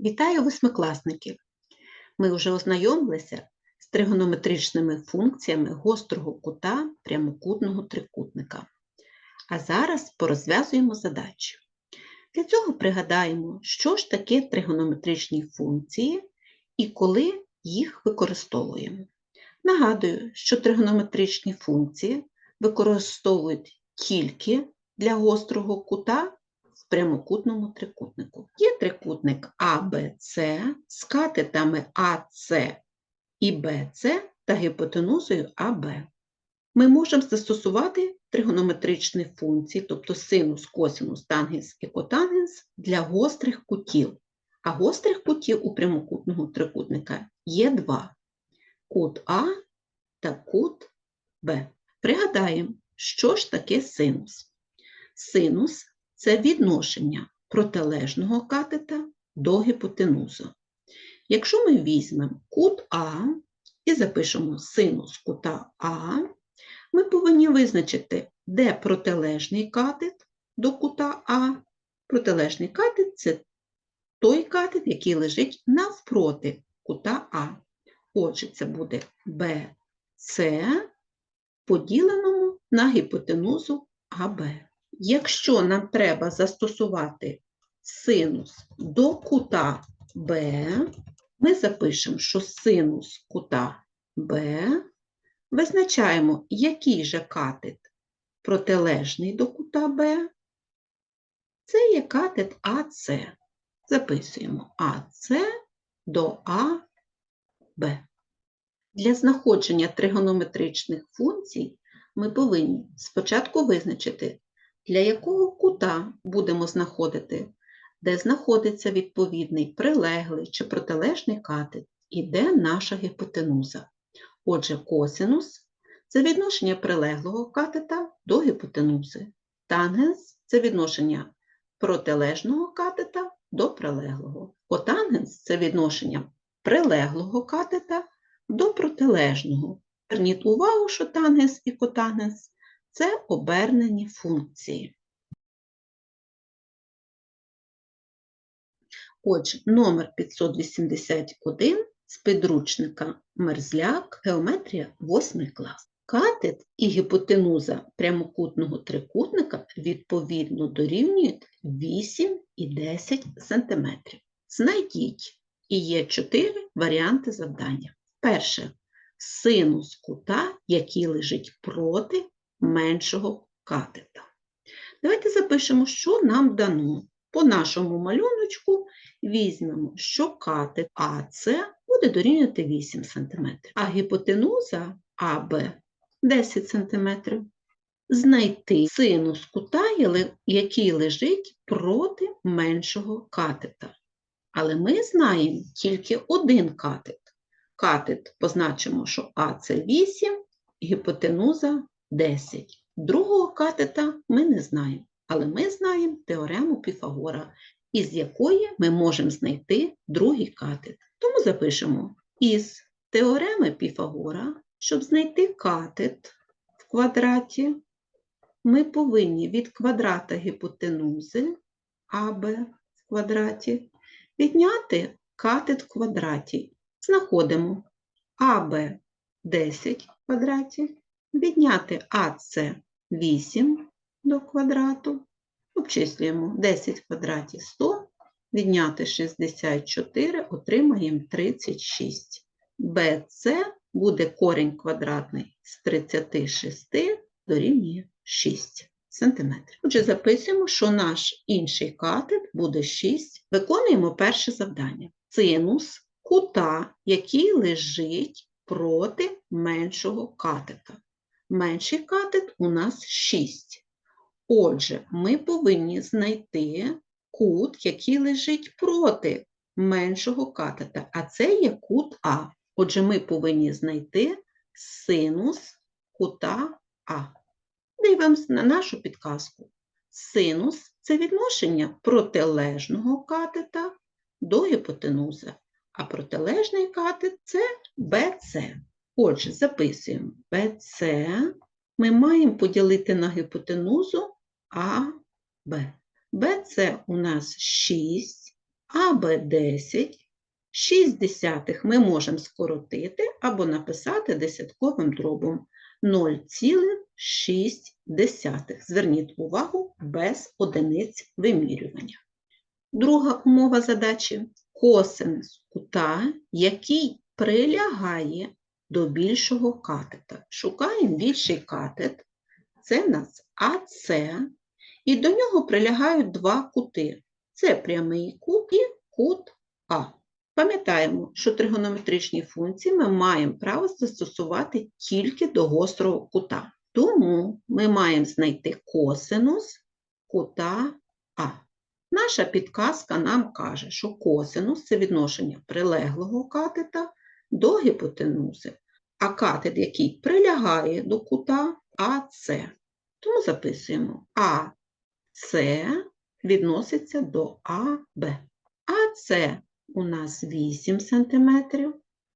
Вітаю восьмикласники! Ми вже ознайомилися з тригонометричними функціями гострого кута прямокутного трикутника. А зараз порозв'язуємо задачі. Для цього пригадаємо, що ж таке тригонометричні функції і коли їх використовуємо. Нагадую, що тригонометричні функції використовують тільки для гострого кута прямокутному трикутнику. Є трикутник ABC з катетами АС і БС та гіпотенузою АБ. Ми можемо застосувати тригонометричні функції, тобто синус, косинус, тангенс і котангенс для гострих кутів. А гострих кутів у прямокутного трикутника є два кут А та кут Б. Пригадаємо, що ж таке синус. Синус це відношення протилежного катета до гіпотенузу. Якщо ми візьмемо кут А і запишемо синус кута А, ми повинні визначити, де протилежний катет до кута А. Протилежний катет це той катет, який лежить навпроти кута А. Отже, це буде BC поділеному на гіпотенузу АБ. Якщо нам треба застосувати синус до кута Б, ми запишемо, що синус кута Б визначаємо, який же катет протилежний до кута Б. Це є катет АС. Записуємо АС до АБ. Для знаходження тригонометричних функцій ми повинні спочатку визначити, для якого кута будемо знаходити, де знаходиться відповідний прилеглий чи протилежний катет і де наша гіпотенуза. Отже, косинус це відношення прилеглого катета до гіпотенузи. Тангенс це відношення протилежного катета до прилеглого. Котангенс це відношення прилеглого катета до протилежного. Зверніть увагу, що тангенс і котангенс – це обернені функції. Отже, номер 581 з підручника Мерзляк, геометрія 8 клас. Катет і гіпотенуза прямокутного трикутника відповідно дорівнюють 8 і 10 см. Знайдіть, і є 4 варіанти завдання. Перше синус кута, який лежить проти меншого катета. Давайте запишемо, що нам дано. По нашому малюночку візьмемо, що катет АС буде дорівнювати 8 см, а гіпотенуза АБ 10 см. Знайти синус кута, який лежить проти меншого катета. Але ми знаємо тільки один катет. Катет позначимо, що А це 8, гіпотенуза 10. Другого катета ми не знаємо, але ми знаємо теорему Піфагора, із якої ми можемо знайти другий катет. Тому запишемо із теореми Піфагора, щоб знайти катет в квадраті, ми повинні від квадрата гіпотенузи АБ в квадраті відняти катет в квадраті. Знаходимо АБ 10 в квадраті, відняти АС 8 до квадрату, обчислюємо 10 в квадраті 100, відняти 64, отримаємо 36. БС буде корінь квадратний з 36 дорівнює 6 см. Отже, записуємо, що наш інший катет буде 6. Виконуємо перше завдання. Синус кута, який лежить проти меншого катета. Менший катет у нас 6. Отже, ми повинні знайти кут, який лежить проти меншого катета, а це є кут А. Отже, ми повинні знайти синус кута А. Дивимося на нашу підказку. Синус це відношення протилежного катета до гіпотенузи а протилежний катет це BC. Отже, записуємо BC ми маємо поділити на гіпотенузу АБ. BC у нас 6, АБ 10, 6 десятих ми можемо скоротити або написати десятковим дробом 0,6. Зверніть увагу без одиниць вимірювання. Друга умова задачі косинус кута, який прилягає до більшого катета. Шукаємо більший катет, це в нас АС, і до нього прилягають два кути. Це прямий кут і кут А. Пам'ятаємо, що тригонометричні функції ми маємо право застосувати тільки до гострого кута. Тому ми маємо знайти косинус кута А. Наша підказка нам каже, що косинус це відношення прилеглого катета до гіпотенузи, а катет, який прилягає до кута АС. Тому записуємо АС відноситься до АБ. АС у нас 8 см,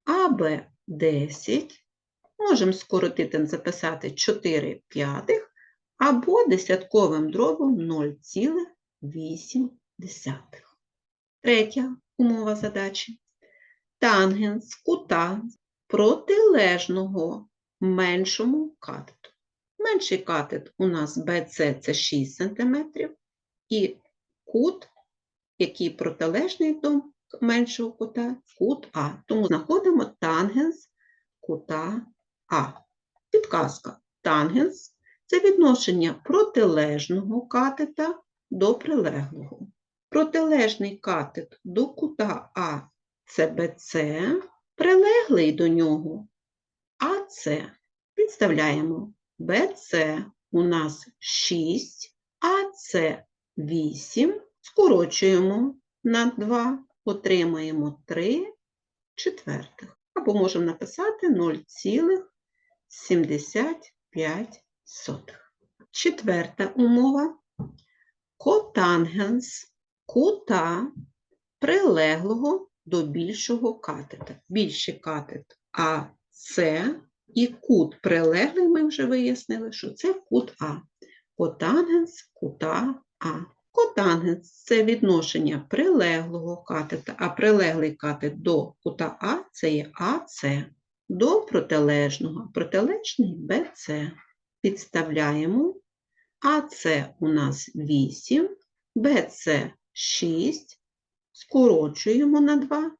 АБ 10. Можемо скоротити, записати 4 п'ятих або десятковим дробом 0,8. Третя умова задачі. Тангенс кута протилежного меншому катету. Менший катет у нас BC це 6 см, і кут, який протилежний до меншого кута, кут А. Тому знаходимо тангенс кута А. Підказка. Тангенс це відношення протилежного катета до прилеглого. Протилежний катет до кута А це БЦ, прилеглий до нього АЦ. Підставляємо БЦ у нас 6, АЦ 8, скорочуємо на 2, отримаємо 3 четвертих. Або можемо написати 0,75. Четверта умова. Котангенс кута прилеглого до більшого катета. Більший катет АС і кут прилеглий, ми вже вияснили, що це кут А. Котангенс кута А. Котангенс це відношення прилеглого катета, а прилеглий катет до кута А це є АС. До протилежного, протилежний БЦ. Підставляємо АС у нас 8, БЦ 6, скорочуємо на 2,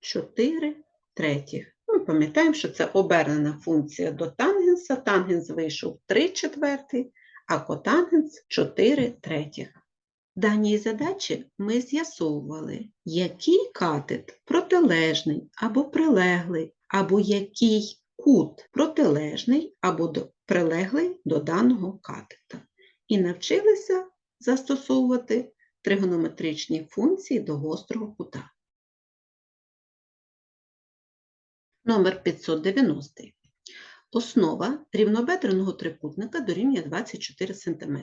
4 третіх. Ми пам'ятаємо, що це обернена функція до тангенса. Тангенс вийшов 3 четвертих, а котангенс 4 третіх. В даній задачі ми з'ясовували, який катет протилежний або прилеглий, або який кут протилежний або прилеглий до даного катета. І навчилися застосовувати тригонометричні функції до гострого кута. Номер 590. Основа рівнобедреного трикутника дорівнює 24 см,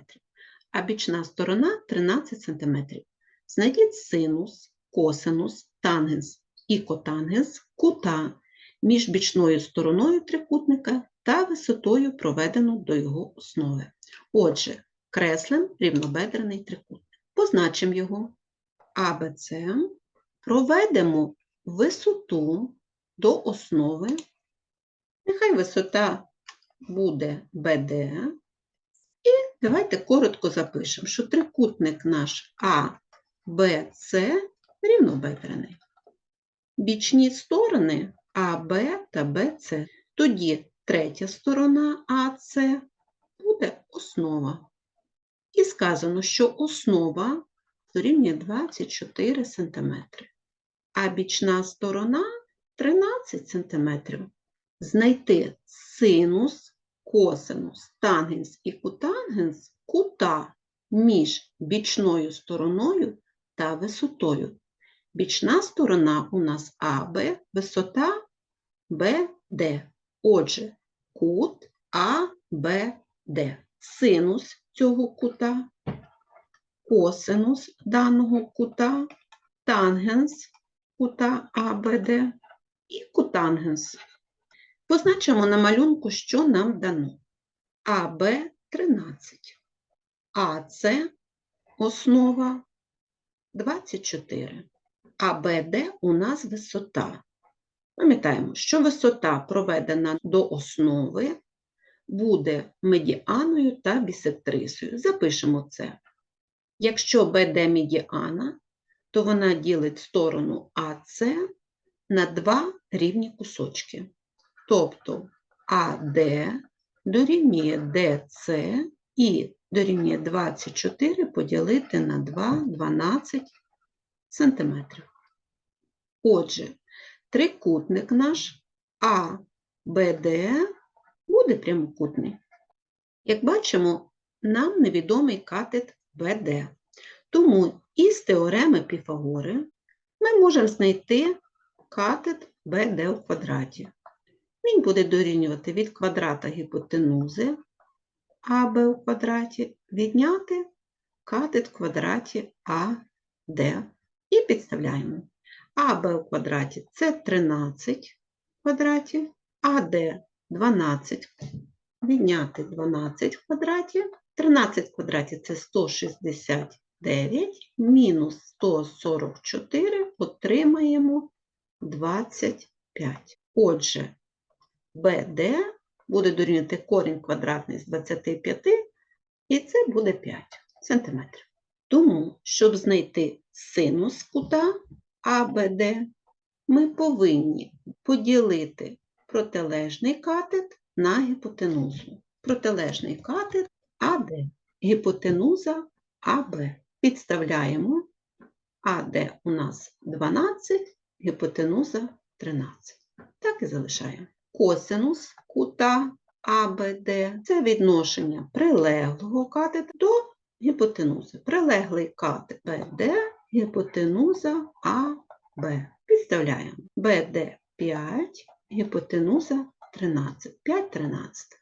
а бічна сторона 13 см. Знайдіть синус, косинус, тангенс і котангенс кута між бічною стороною трикутника та висотою, проведену до його основи. Отже, креслим рівнобедрений трикутник. Позначимо його АБЦ, проведемо висоту до основи. Нехай висота буде БД. І давайте коротко запишемо, що трикутник наш АБЦ рівнобедрений. Бічні сторони АБ та БЦ. Тоді третя сторона АЦ буде основа. І сказано, що основа дорівнює 24 см, а бічна сторона 13 см. Знайти синус, косинус, тангенс і котангенс кута між бічною стороною та висотою. Бічна сторона у нас АБ, висота БД. Отже, кут АБД. Синус цього кута, косинус даного кута, тангенс кута АБД і котангенс. Позначимо на малюнку, що нам дано. АБ 13, АЦ основа 24. а БД у нас висота. Пам'ятаємо, що висота, проведена до основи, буде медіаною та бісектрисою. Запишемо це. Якщо БД медіана, то вона ділить сторону АС на два рівні кусочки. Тобто АД дорівнює ДС і дорівнює 24 поділити на 2 12 сантиметрів. Отже, трикутник наш АБД буде прямокутний. Як бачимо, нам невідомий катет БД. Тому із теореми Піфагори ми можемо знайти катет БД у квадраті. Він буде дорівнювати від квадрата гіпотенузи АБ у квадраті, відняти катет в квадраті АД. І підставляємо. АБ у квадраті це 13 квадратів, АД 12, відняти 12 в квадраті, 13 в квадраті це 169, мінус 144 отримаємо 25. Отже, БД буде дорівнювати корінь квадратний з 25, і це буде 5 см. Тому, щоб знайти синус кута АБД, ми повинні поділити протилежний катет на гіпотенузу. Протилежний катет АД, гіпотенуза АБ. Підставляємо АД у нас 12, гіпотенуза 13. Так і залишаємо. Косинус кута АБД це відношення прилеглого катета до гіпотенузи. Прилеглий катет БД, гіпотенуза АБ. Підставляємо БД 5, гіпотенуза 13, 5 13.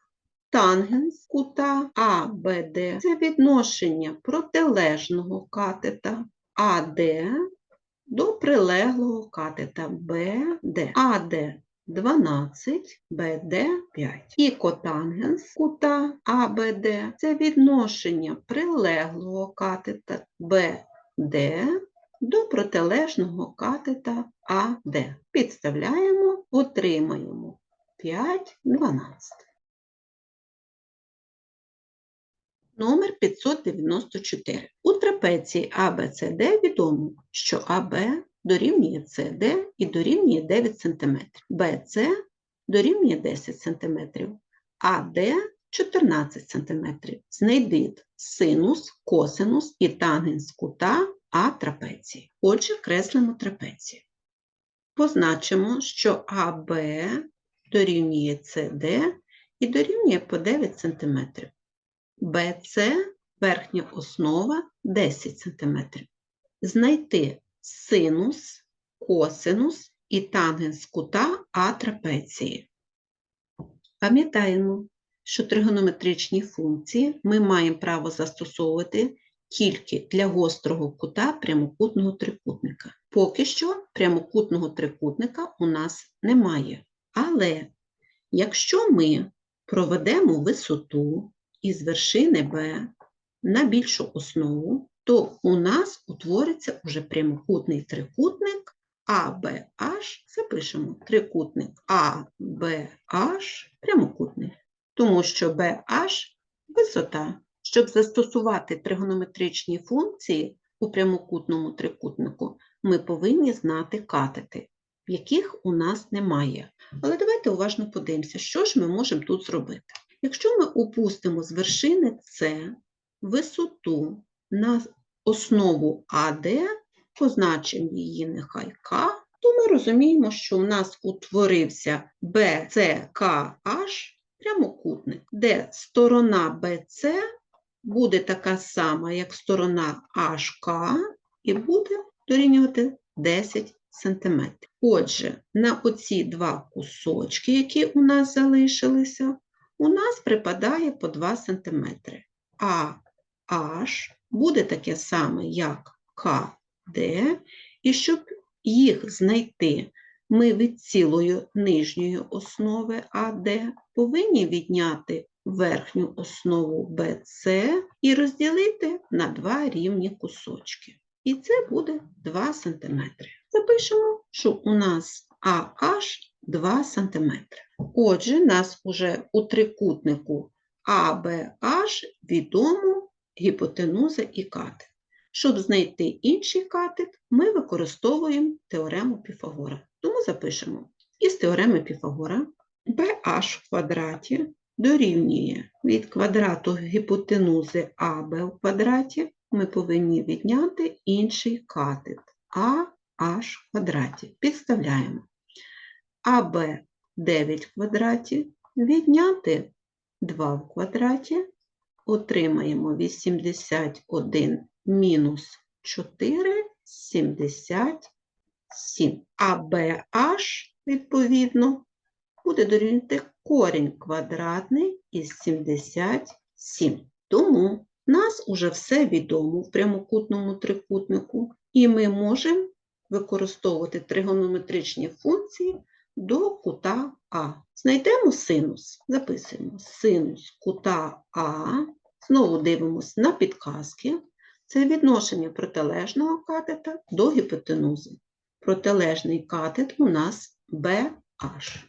Тангенс кута АБД це відношення протилежного катета АД до прилеглого катета БД. АД 12, БД 5. І котангенс кута АБД це відношення прилеглого катета БД до протилежного катета АД. Підставляємо, отримаємо 5 12. Номер 594. У трапеції ABCD відомо, що АБ дорівнює CD і дорівнює 9 см, BC дорівнює 10 см, АД 14 см. Знайдіть синус, косинус і тангенс кута А трапеції. Отже, креслимо трапецію. Позначимо, що АБ дорівнює CD і дорівнює по 9 см. BC верхня основа 10 см. Знайти синус, косинус і тангенс кута А трапеції. Пам'ятаємо, що тригонометричні функції ми маємо право застосовувати тільки для гострого кута прямокутного трикутника. Поки що прямокутного трикутника у нас немає. Але якщо ми проведемо висоту із вершини Б на більшу основу, то у нас утвориться уже прямокутний трикутник ABH, запишемо трикутник ABH прямокутний, тому що BH висота. Щоб застосувати тригонометричні функції у прямокутному трикутнику, ми повинні знати катети, яких у нас немає. Але давайте уважно подивимося, що ж ми можемо тут зробити. Якщо ми опустимо з вершини С висоту на основу АД, позначимо її нехай К, то ми розуміємо, що у нас утворився BCKH прямокутник, де сторона BC буде така сама, як сторона HK, і буде дорівнювати 10 см. Отже, на оці два кусочки, які у нас залишилися, у нас припадає по 2 см. А H буде таке саме, як КД, і щоб їх знайти, ми від цілої нижньої основи АД повинні відняти верхню основу BC і розділити на два рівні кусочки. І це буде 2 см. Запишемо, що у нас AH 2 см. Отже, нас уже у трикутнику ABH відомо гіпотенуза і катет. Щоб знайти інший катет, ми використовуємо теорему Піфагора. Тому запишемо із теореми Піфагора BH в квадраті дорівнює від квадрату гіпотенузи АБ в квадраті, ми повинні відняти інший катет в квадраті. Підставляємо АБ 9 в квадраті, відняти 2 в квадраті, отримаємо 81 мінус 4, 77. А відповідно, буде дорівнювати корінь квадратний із 77. Тому нас уже все відомо в прямокутному трикутнику, і ми можемо використовувати тригонометричні функції до кута А. Знайдемо синус. Записуємо синус кута А. Знову дивимося на підказки. Це відношення протилежного катета до гіпотенузи. Протилежний катет у нас BH.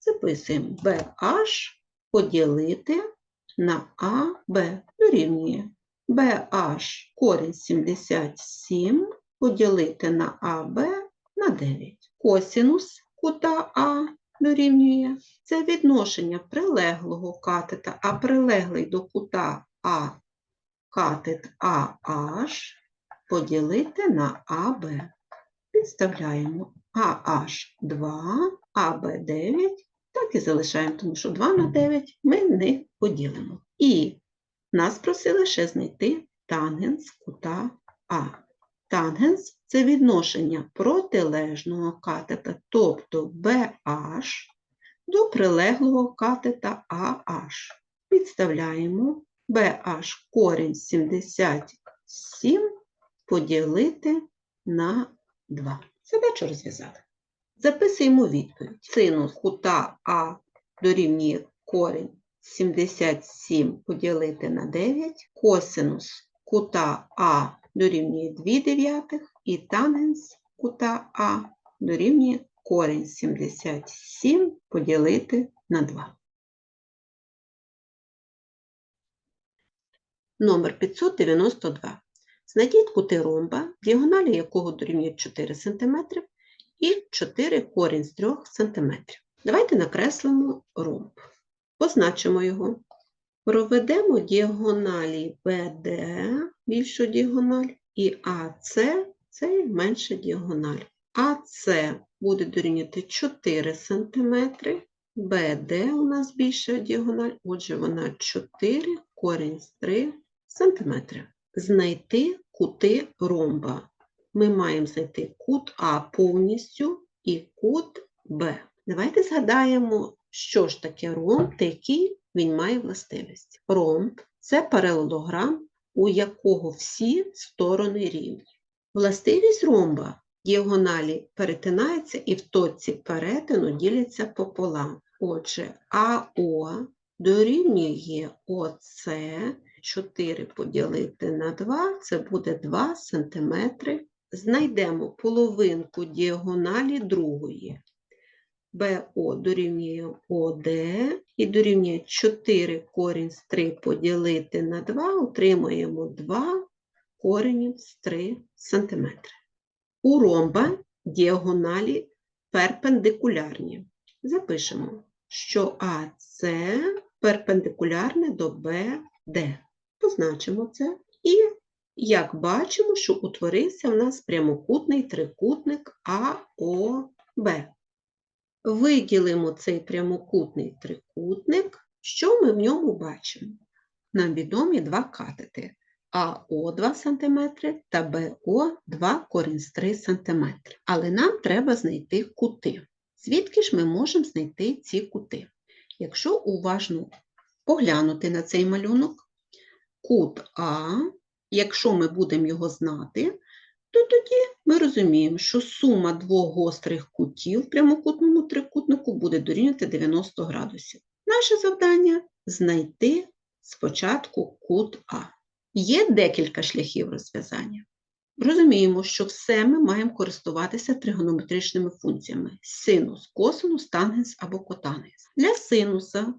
Записуємо BH поділити на AB дорівнює BH корінь 77 поділити на AB на 9. Косінус кута А дорівнює це відношення прилеглого катета, а прилеглий до кута А катет AH поділити на АБ. Підставляємо AH 2, АБ 9, так і залишаємо, тому що 2 на 9 ми не поділимо. І нас просили ще знайти тангенс кута А. Тангенс це відношення протилежного катета, тобто BH, до прилеглого катета AH. Підставляємо BH корінь 77 поділити на 2. Задачу розв'язали. Записуємо відповідь. Синус кута А дорівнює корінь 77 поділити на 9, косинус кута А дорівнює 2 дев'ятих і тангенс кута А дорівнює корінь 77 поділити на 2. Номер 592. Знайдіть кути ромба, діагоналі якого дорівнює 4 см і 4 корінь з 3 см. Давайте накреслимо ромб. Позначимо його. Проведемо діагоналі BD, більшу діагональ, і АС це менша діагональ. АС буде дорівнювати 4 см, BD у нас більша діагональ, отже, вона 4 корінь з 3 см. Знайти кути ромба. Ми маємо знайти кут А повністю і кут Б. Давайте згадаємо, що ж таке ромб та який він має властивість. Ромб це паралелограм, у якого всі сторони рівні. Властивість ромба діагоналі перетинаються і в точці перетину діляться пополам. Отже, АО дорівнює ОС 4 поділити на 2, це буде 2 см. Знайдемо половинку діагоналі другої. БО дорівнює ОД і дорівнює 4 корінь з 3 поділити на 2, отримаємо 2 коренів з 3 см. У ромба діагоналі перпендикулярні. Запишемо, що АС перпендикулярне до БД. Позначимо це. І, як бачимо, що утворився в нас прямокутний трикутник АОБ. Виділимо цей прямокутний трикутник. Що ми в ньому бачимо? Нам відомі два катети АО 2 см та БО 2 корінь з 3 см. Але нам треба знайти кути. Звідки ж ми можемо знайти ці кути? Якщо уважно поглянути на цей малюнок, кут А, якщо ми будемо його знати, то тоді ми розуміємо, що сума двох гострих кутів в прямокутному трикутнику буде дорівнювати 90 градусів. Наше завдання знайти спочатку кут А. Є декілька шляхів розв'язання. розуміємо, що все ми маємо користуватися тригонометричними функціями: синус, косинус, тангенс або котангенс. Для синуса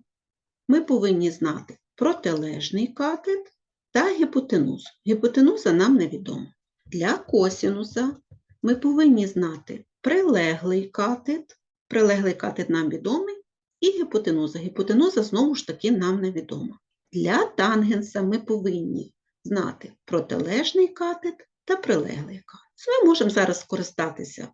ми повинні знати протилежний катет та гіпотенузу. Гіпотенуза нам невідома. Для косинуса ми повинні знати прилеглий катет, прилеглий катет нам відомий, і гіпотенуза. Гіпотенуза знову ж таки нам невідома. Для тангенса ми повинні знати протилежний катет та прилеглий катет. Ми можемо зараз скористатися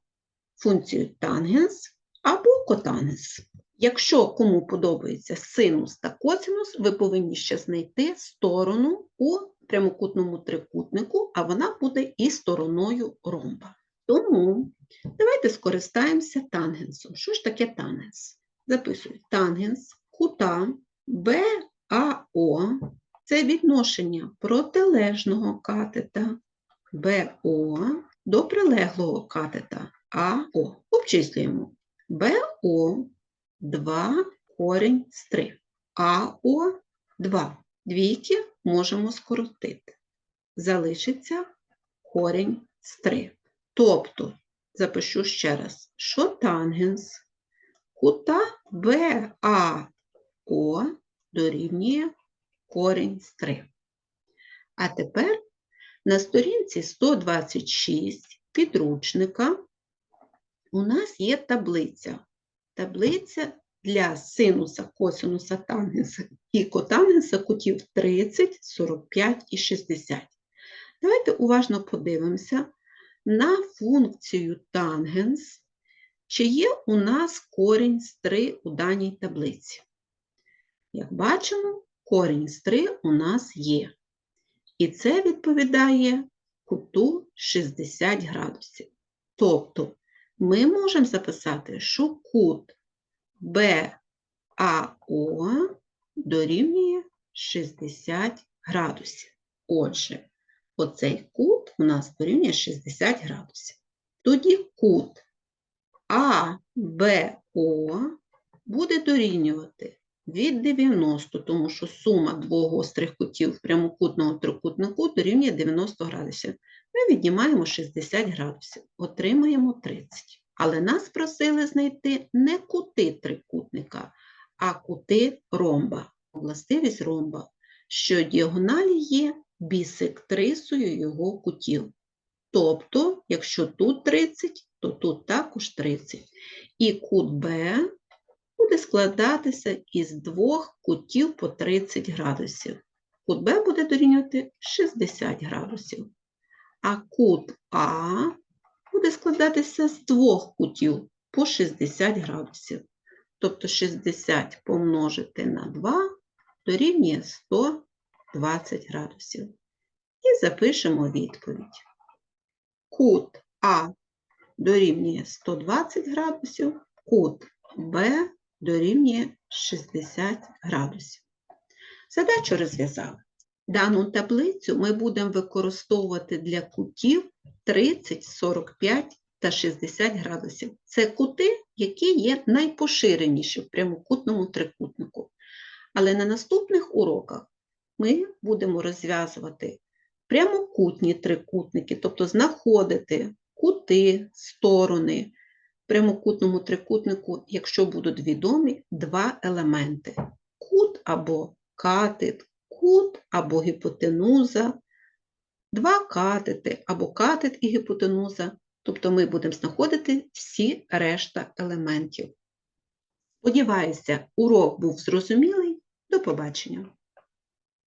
функцією тангенс або котангенс. Якщо кому подобається синус та косинус, ви повинні ще знайти сторону у прямокутному трикутнику, а вона буде і стороною ромба. Тому давайте скористаємося тангенсом. Що ж таке тангенс? Записую тангенс кута БАО це відношення протилежного катета БО до прилеглого катета АО. Обчислюємо БО 2 корінь з 3, АО 2. Двійки можемо скоротити. Залишиться корінь з 3. Тобто, запишу ще раз, що тангенс кута БАО дорівнює корінь з 3. А тепер на сторінці 126 підручника у нас є таблиця. Таблиця для синуса, косинуса, тангенса і котангенса кутів 30, 45 і 60. Давайте уважно подивимося на функцію тангенс, чи є у нас корінь з 3 у даній таблиці. Як бачимо, корінь з 3 у нас є. І це відповідає куту 60 градусів. Тобто ми можемо записати, що кут БАО дорівнює 60 градусів. Отже, оцей кут у нас дорівнює 60 градусів. Тоді кут АБО буде дорівнювати від 90, тому що сума двох гострих кутів прямокутного трикутнику дорівнює 90 градусів. Ми віднімаємо 60 градусів, отримаємо 30. Але нас просили знайти не кути трикутника, а кути ромба. Властивість ромба, що діагоналі є бісектрисою його кутів. Тобто, якщо тут 30, то тут також 30. І кут Б буде складатися із двох кутів по 30 градусів. Кут Б буде дорівнювати 60 градусів. А кут А буде складатися з двох кутів по 60 градусів. Тобто 60 помножити на 2 дорівнює 120 градусів. І запишемо відповідь. Кут А дорівнює 120 градусів, кут Б дорівнює 60 градусів. Задачу розв'язали. Дану таблицю ми будемо використовувати для кутів 30, 45 та 60 градусів. Це кути, які є найпоширеніші в прямокутному трикутнику. Але на наступних уроках ми будемо розв'язувати прямокутні трикутники, тобто знаходити кути, сторони прямокутному трикутнику, якщо будуть відомі два елементи кут або катет, кут або гіпотенуза, два катети або катет і гіпотенуза, тобто ми будемо знаходити всі решта елементів. Сподіваюся, урок був зрозумілий. До побачення!